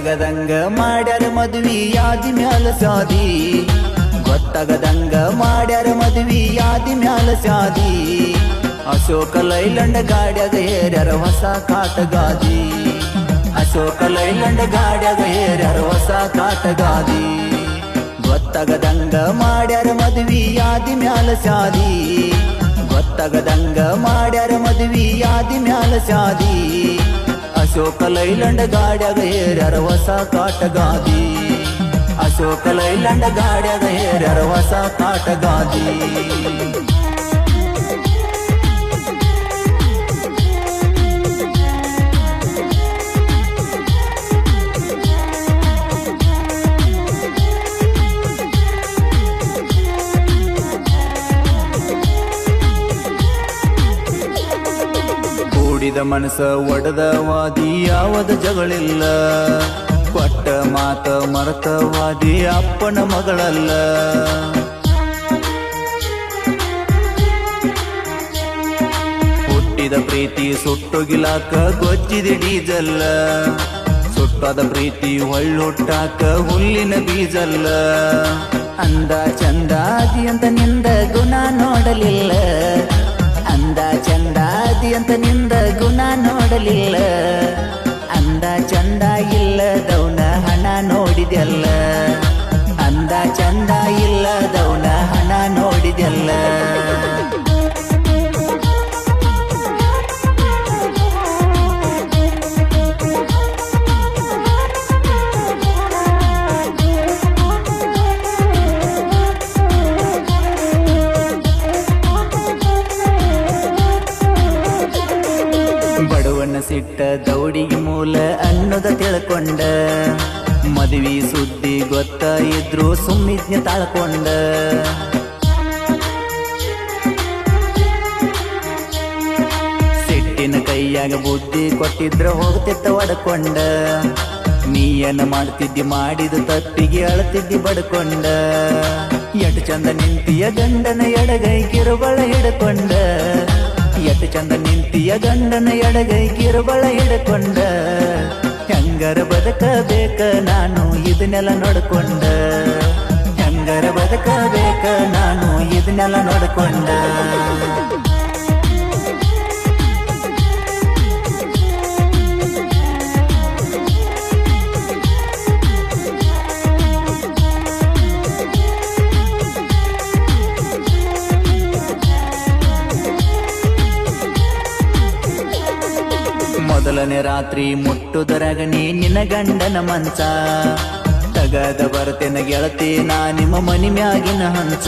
ಗೊತ್ತಾಗದಂಗ ಮಾಡ್ಯಾರ ಮದ್ವಿ ಯಾದಿ ಮ್ಯಾಲ ಸಾದಿ. ಗೊತ್ತಾಗದಂಗ ಮಾಡ್ಯಾರ ಮದ್ವಿ ಯಾದಿ ಮ್ಯಾಲ ಸಾದಿ. ಅಶೋಕ ಲೈಲಂಡ ಗಾಡ್ಯಾಗ ಏರ್ಯಾರ ಹೊಸ ಕಾಟಗಾದಿ. ಅಶೋಕ ಲೈಲಂಡ ಗಾಡ್ಯಾಗ ಏರ್ಯಾರ ಹೊಸ ಕಾಟಗಾದಿ. ಗೊತ್ತಾಗದಂಗ ಮಾಡ್ಯಾರ ಮದ್ವಿ ಯಾದಿ ಮ್ಯಾಲ ಸಾದಿ. ಗೊತ್ತಾಗದಂಗ ಮಾಡ್ಯಾರ ಮದ್ವಿ ಯಾದಿ ಮ್ಯಾಲ ಸಾದಿ. ಅಶೋಕ ಲೈಲಂಡ ಗಾಡ್ಯಾಗ ಏರ್ಯಾರ ಹೊಸ ಕಾಟಗಾದಿ ಅಶೋಕ ಲೈಲಂಡ ಗಾಡ್ಯಾಗ ಏರ್ಯಾರ ಹೊಸ ಕಾಟಗಾದಿ ಕೂಡಿದ ಮನಸ ಒಡದವಾದಿ ಯಾವದ ಜಗಳಿಲ್ಲ. ಕೊಟ್ಟ ಮಾತ ಮರತವಾದಿ ಅಪ್ಪನ ಮಗಳಲ್ಲ. ಹುಟ್ಟಿದ ಪ್ರೀತಿ ಸುಟ್ಟೋಗಿಲಾಕ ಗೊಜ್ಜಿದೆ ಡೀಸಲ್ಲ. ಸುಟ್ಟಾದ ಪ್ರೀತಿ ಹೊಳ್ಳುಟ್ಟಾಕ ಹುಲ್ಲಿನ ಬೀಜಲ್ಲ. ಅಂದ ಚಂದಾದಿ ಅಂತ ನಿಂದ ಗುಣ ನೋಡಲಿಲ್ಲ. ಅಂದ ಚಂದಾದಿ ಅಂತ ನಿಂದ ಗುಣ ನೋಡಲಿಲ್ಲ. ಮೂಲ ಅನ್ನೋದ ತಿಳ್ಕೊಂಡ. ಮದುವೆ ಸುದ್ದಿ ಗೊತ್ತ ಇದ್ರು ತಾಳ್ಕೊಂಡ. ಸಿಟ್ಟಿನ ಕೈಯಾಗ ಬುದ್ಧಿ ಕೊಟ್ಟಿದ್ರ ಹೋಗ್ತಿತ್ತ ಒಡ್ಕೊಂಡ. ನೀಯನ್ನ ಮಾಡ್ತಿದ್ದಿ ಮಾಡಿದ ತಪ್ಪಿಗೆ ಅಳತಿದ್ದಿ ಬಡ್ಕೊಂಡ. ಎಟ್ ಚಂದ ನಿಂತಿಯ ಗಂಡನ ಎಡಗೈ ಕಿರುಬಳ ಹಿಡ್ಕೊಂಡ. ಎಟ್ ಚಂದ ನಿಂತಿಯ ಗಂಡನ ಎಡಗೈ ಕಿರುಬಳ ಹಿಡ್ಕೊಂಡ. ಹೆಂಗರ ಬದುಕಬೇಕ ನಾನು ಇದನ್ನೆಲ್ಲ ನೋಡ್ಕೊಂಡ. ಹೆಂಗರ ಬದುಕಬೇಕ ನಾನು ಇದನ್ನೆಲ್ಲ ನೋಡ್ಕೊಂಡ. ಮೊದಲನೇ ರಾತ್ರಿ ಮುಟ್ಟುದರಗ ನೀ ನಿನ್ನ ಗಂಡನ ಮಂಚ. ತಗದ ಬರ್ತೇನ ಗೆಳತಿ ನಾ ನಿಮ್ಮ ಮನಿ ಮ್ಯಾಗಿನ ಹಂಚ.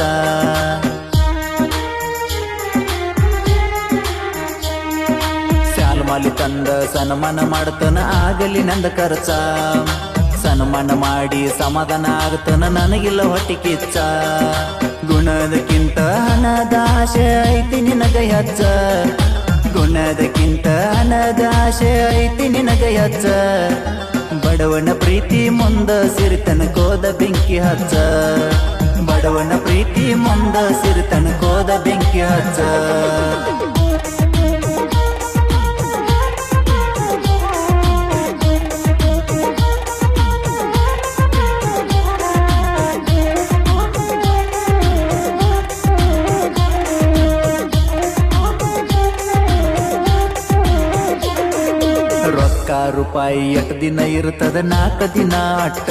ಶಾಲ್ಮಾಲಿ ತಂದ ಸನ್ಮಾನ ಮಾಡ್ತನ ಆಗಲಿ ನಂದ ಖರ್ಚ. ಸನ್ಮಾನ ಮಾಡಿ ಸಮಾಧಾನ ಆಗ್ತನ ನನಗಿಲ್ಲ ಹೊಟ್ಟಿ ಕಿಚ್ಚ. ಗುಣದಕ್ಕಿಂತ ಹಣದ ಆಶೆ ಐತಿ ನಿನಗ ಹೆಚ್ಚ. ಗುಣದಕ್ಕಿಂತ ಹಣದ ಆಸೆ ಐತಿ ನಿನಗೆ ಹಚ್ಚ. ಬಡವನ ಪ್ರೀತಿ ಮುಂದ ಸಿರಿತನ ಕೋದ ಬೆಂಕಿ ಹಚ್ಚ. ಬಡವನ ಪ್ರೀತಿ ಮುಂದ ಸಿರಿತನ ಕೋದ ಬೆಂಕಿ ಹಚ್ಚ. ರೂಪಾಯಿ ಎಟ್ ದಿನ ಇರ್ತದ? ನಾಲ್ಕು ದಿನ ಅಟ್ಟ.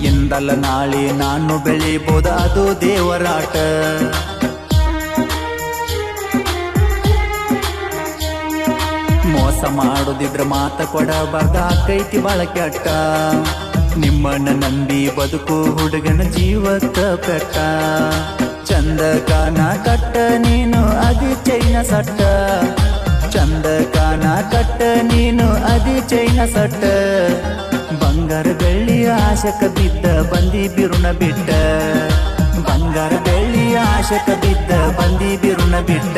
ಎಂದಲ್ಲ ನಾಳೆ ನಾನು ಬೆಳಿಬೋದ? ಅದು ದೇವರಾಟ ಮೋಸ ಮಾಡುದಿದ್ರೆ ಮಾತ ಕೊಡಬಾರ್ದ? ಕೈತಿ ಬಾಳ ಅಟ್ಟ. ನಿಮ್ಮಣ್ಣ ನಂಬಿ ಬದುಕು ಹುಡುಗನ ಜೀವಕ್ಕ ಪೆಟ್ಟ. ಚಂದ ಕಾನ ಕಟ್ಟ, ನೀನು ಅದಿ ಚೈನ ಸಟ್ಟ. ಚಂದ ಕಟ್ಟ, ನೀನು ಅದಿ ಚೈನ ಸಟ್ಟ. ಬಂಗಾರ ಬೆಳ್ಳಿಯ ಆಶಕ ಬಿದ್ದ, ಬಂದಿ ಬಿರುಣ ಬಿಟ್ಟ. ಬಂಗಾರ ಬೆಳ್ಳಿಯ ಆಶಕ ಬಿದ್ದ, ಬಂದಿ ಬಿರುಣ ಬಿಟ್ಟ.